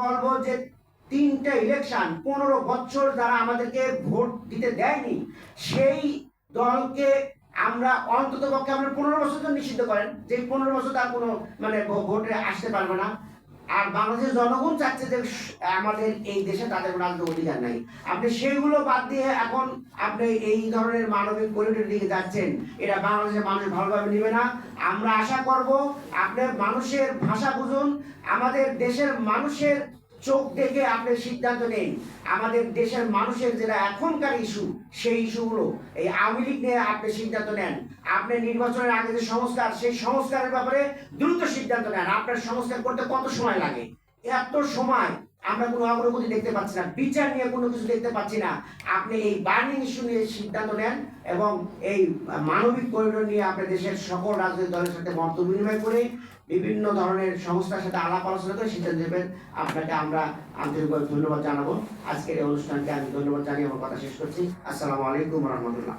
বলব যে তিনটা ইলেকশন পনেরো বছর যারা আমাদেরকে ভোট দিতে দেয়নি, সেই দলকে আমরা অন্তত পক্ষে আমরা পনেরো বছর তো নিষিদ্ধ করেন যে পনেরো বছর তার কোনো মানে ভোটে আসতে পারবে না। আর বাংলাদেশের জনগণ চাচ্ছে যে আমাদের এই দেশে তাদের রাজনৈতিক অধিকার নাই। আপনি সেইগুলো বাদ দিয়ে এখন আপনি এই ধরনের মানবিক করিডোর দিকে যাচ্ছেন। এটা বাংলাদেশের মানুষ ভালোভাবে নেবে না। আমরা আশা করব আপনার মানুষের ভাষা বুঝুন। আমাদের দেশের মানুষের চোখ দেখে আপনি সিদ্ধান্ত নেই আমাদের দেশের মানুষের যেটা এখনকার ইস্যু সেই ইস্যুগুলো এই আওয়ামী লীগ নিয়ে আপনি সিদ্ধান্ত নেন। আপনি নির্বাচনের আগে যে সংস্কার, সেই সংস্কারের ব্যাপারে দ্রুত সিদ্ধান্ত নেন। আপনার সংস্কার করতে কত সময় লাগে? এত সময় আমরা কোনো অগ্রগতি দেখতে পাচ্ছি না, বিচার নিয়ে কোনো কিছু দেখতে পাচ্ছি না। আপনি এই বার্নিং ইস্যু নিয়ে সিদ্ধান্ত নেন এবং এই মানবিক করিডোর নিয়ে আপনি দেশের সকল রাজনৈতিক দলের সাথে মত বিনিময় করে বিভিন্ন ধরনের সংস্থার সাথে আলাপ আলোচনা করে সিদ্ধান্ত নেবেন। আপনাকে আমরা আন্তরিকভাবে ধন্যবাদ জানাব। আজকের এই অনুষ্ঠানকে আমি ধন্যবাদ জানিয়ে আমার কথা শেষ করছি। আসসালামু আলাইকুম রহমতুল্লাহ।